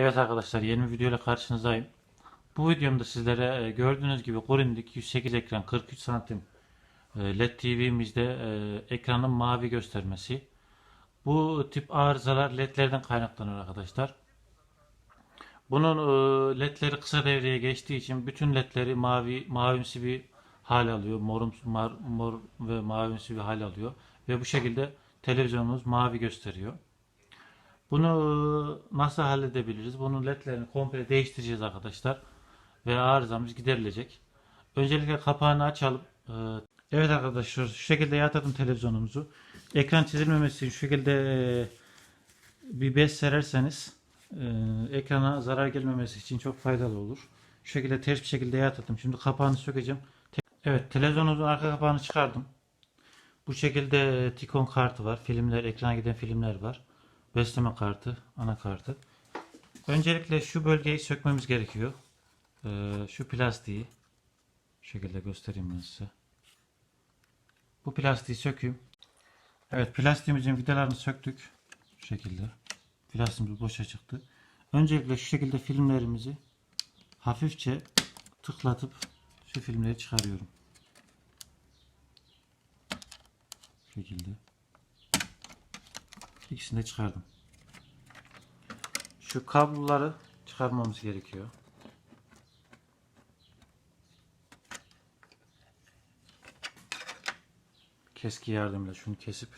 Evet arkadaşlar yeni video ile karşınızdayım. Bu videomda sizlere e, gördüğünüz gibi Corind'deki 108 ekran 43 santim e, LED TV'mizde e, ekranın mavi göstermesi. Bu tip arızalar LED'lerden kaynaklanıyor arkadaşlar. Bunun LED'leri kısa devreye geçtiği için bütün LED'leri mavi mavimsi bir hal alıyor. Morumsu, mar, mor ve mavimsi bir hal alıyor. Ve bu şekilde televizyonumuz mavi gösteriyor. Bunu e, nasıl halledebiliriz? Bunun ledlerini komple değiştireceğiz arkadaşlar. Ve arızamız giderilecek. Öncelikle kapağını açalım. Evet arkadaşlar şu şekilde yatırdım televizyonumuzu. Ekran çizilmemesi için şu şekilde e, bir bez sererseniz e, ekrana zarar gelmemesi için çok faydalı olur. Şu şekilde ters bir şekilde yatırdım. Şimdi kapağını sökeceğim. Evet televizyonumuzun arka kapağını çıkardım. Bu şekilde Tikon kartı var. Filmler, ekrana giden filmler var. Besleme kartı, anakartı. Öncelikle şu bölgeyi sökmemiz gerekiyor. Ee, şu plastiği şu şekilde göstereyim ben size. Bu plastiği sökeyim. Evet plastiğimizin vidalarını söktük. Şu şekilde. Plastiğimiz boşa çıktı. Öncelikle şu şekilde filmlerimizi hafifçe tıklatıp şu filmleri çıkarıyorum. Şu şekilde. İkisini de çıkardım. Şu kabloları çıkarmamız gerekiyor. Keski yardımıyla şunu kesip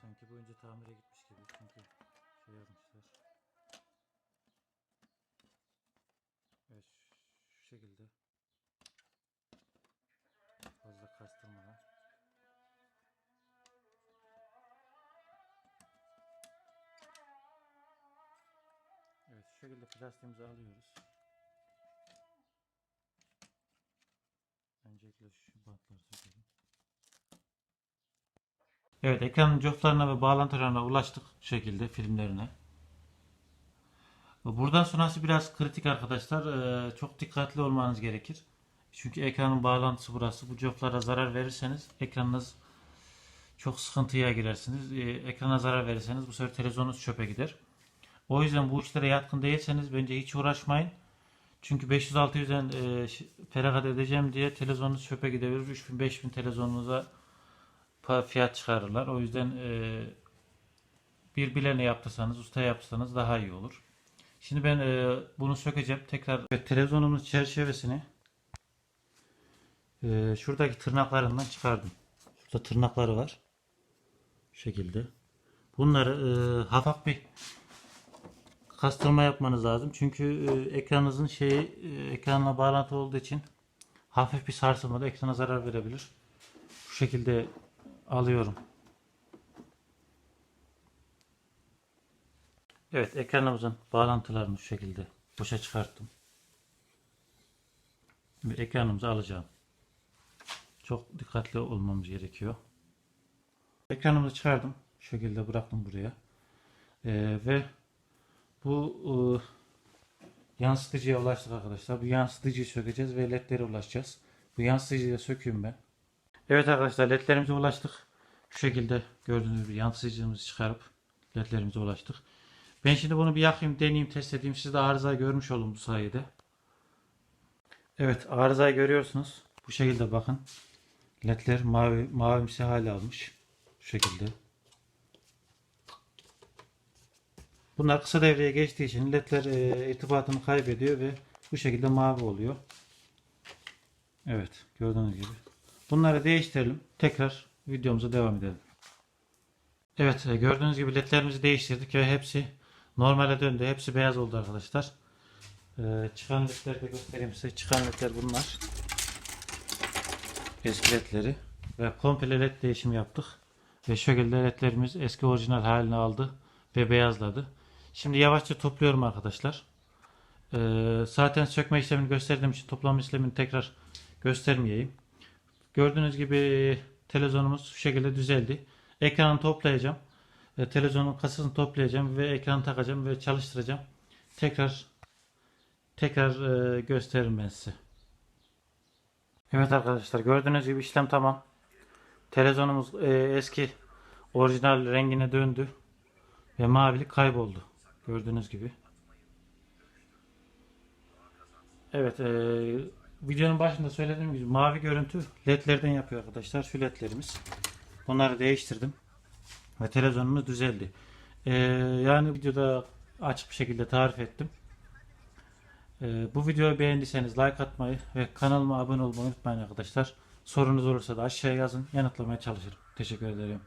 Sanki bu önce tamire gitmiş gibi çünkü şey yapmışlar. Evet şu şekilde fazla kastırmadan Evet şu şekilde plastiğimizi alıyoruz. Öncelikle şu bantları sökelim. Evet ekranın coflarına ve bağlantılarına ulaştık şu şekilde filmlerine. Buradan sonrası biraz kritik arkadaşlar. Ee, çok dikkatli olmanız gerekir. Çünkü ekranın bağlantısı burası. Bu coflara zarar verirseniz ekranınız çok sıkıntıya girersiniz. Ee, ekrana zarar verirseniz bu sefer televizyonunuz çöpe gider. O yüzden bu işlere yatkın değilseniz bence hiç uğraşmayın. Çünkü 500-600'den e, feragat edeceğim diye televizyonunuz çöpe gidebilir. 3000-5000 televizyonunuza fiyat çıkarırlar. O yüzden e, bir bilene yaptırsanız, usta yaptırsanız daha iyi olur. Şimdi ben e, bunu sökeceğim. Tekrar evet, televizyonumuz çerçevesini e, şuradaki tırnaklarından çıkardım. Şurada tırnakları var. Şu şekilde. Bunları e, hafif bir kastırma yapmanız lazım. Çünkü e, ekranınızın şeyi e, ekranla bağlantı olduğu için hafif bir sarsılmada ekrana zarar verebilir. Bu şekilde alıyorum. Evet ekranımızın bağlantılarını şu şekilde boşa çıkarttım. Şimdi ekranımızı alacağım. Çok dikkatli olmamız gerekiyor. Ekranımızı çıkardım. Şu şekilde bıraktım buraya. Ee, ve bu e, yansıtıcıya ulaştık arkadaşlar. Bu yansıtıcıyı sökeceğiz ve ledlere ulaşacağız. Bu yansıtıcıyı söküyorum ben. Evet arkadaşlar ledlerimize ulaştık. Şu şekilde gördüğünüz gibi yansıtıcımızı çıkarıp ledlerimize ulaştık. Ben şimdi bunu bir yakayım, deneyeyim, test edeyim. Siz de arızayı görmüş olun bu sayede. Evet arızayı görüyorsunuz. Bu şekilde bakın. Ledler mavi, mavimsi hale almış. Şu şekilde. Bunlar kısa devreye geçtiği için ledler e, irtibatını kaybediyor ve bu şekilde mavi oluyor. Evet gördüğünüz gibi. Bunları değiştirelim. Tekrar videomuza devam edelim. Evet e, gördüğünüz gibi ledlerimizi değiştirdik ve hepsi normale döndü. Hepsi beyaz oldu arkadaşlar. E, çıkan ledleri de göstereyim size. Çıkan ledler bunlar. Eski ledleri. Ve komple led değişimi yaptık. Ve şekilde ledlerimiz eski orijinal halini aldı ve beyazladı. Şimdi yavaşça topluyorum arkadaşlar. Ee, zaten sökme işlemini gösterdiğim için toplama işlemini tekrar göstermeyeyim. Gördüğünüz gibi televizyonumuz şu şekilde düzeldi. Ekranı toplayacağım. E, televizyonun kasasını toplayacağım ve ekranı takacağım ve çalıştıracağım. Tekrar tekrar e, gösteririm ben size. Evet arkadaşlar gördüğünüz gibi işlem tamam. Televizyonumuz e, eski orijinal rengine döndü. Ve mavilik kayboldu. Gördüğünüz gibi. Evet e, videonun başında söylediğim gibi mavi görüntü ledlerden yapıyor arkadaşlar. Şu ledlerimiz. Bunları değiştirdim. Ve televizyonumuz düzeldi. E, yani videoda açık bir şekilde tarif ettim. E, bu videoyu beğendiyseniz like atmayı ve kanalıma abone olmayı unutmayın arkadaşlar. Sorunuz olursa da aşağıya yazın. Yanıtlamaya çalışırım. Teşekkür ederim.